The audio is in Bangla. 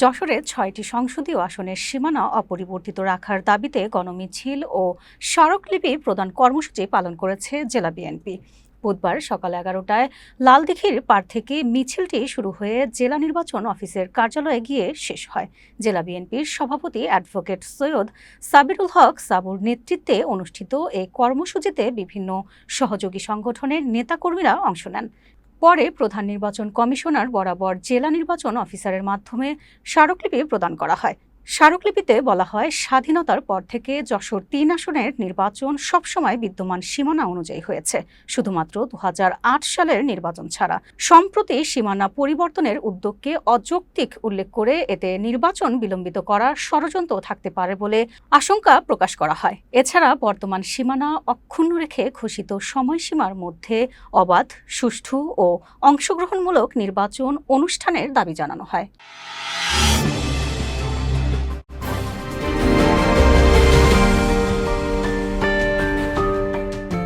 যশোরে ছয়টি সংসদীয় আসনের সীমানা অপরিবর্তিত রাখার দাবিতে গণমিছিল ও স্মারকলিপি প্রদান কর্মসূচি পালন করেছে জেলা বিএনপি। বুধবার সকাল এগারোটায় লালদিঘির পাড় থেকে মিছিলটি শুরু হয়ে জেলা নির্বাচন অফিসের কার্যালয়ে গিয়ে শেষ হয়। জেলা বিএনপির সভাপতি অ্যাডভোকেট সৈয়দ সাবিরুল হক সাবুর নেতৃত্বে অনুষ্ঠিত এই কর্মসূচিতে বিভিন্ন সহযোগী সংগঠনের নেতাকর্মীরা অংশ নেন। পরে প্রধান নির্বাচন কমিশনার বরাবর জেলা নির্বাচন অফিসারের মাধ্যমে স্মারকলিপি প্রদান করা হয়। স্মারকলিপিতে বলা হয়, স্বাধীনতার পর থেকে যশোর তিন আসনের নির্বাচন সবসময় বিদ্যমান সীমানা অনুযায়ী হয়েছে। শুধুমাত্র দু হাজার আট সালের নির্বাচন ছাড়া। সম্প্রতি সীমানা পরিবর্তনের উদ্যোগকে অযৌক্তিক উল্লেখ করে এতে নির্বাচন বিলম্বিত করার ষড়যন্ত্র থাকতে পারে বলে আশঙ্কা প্রকাশ করা হয়। এছাড়া বর্তমান সীমানা অক্ষুণ্ণ রেখে ঘোষিত সময়সীমার মধ্যে অবাধ, সুষ্ঠু ও অংশগ্রহণমূলক নির্বাচন অনুষ্ঠানের দাবি জানানো হয়।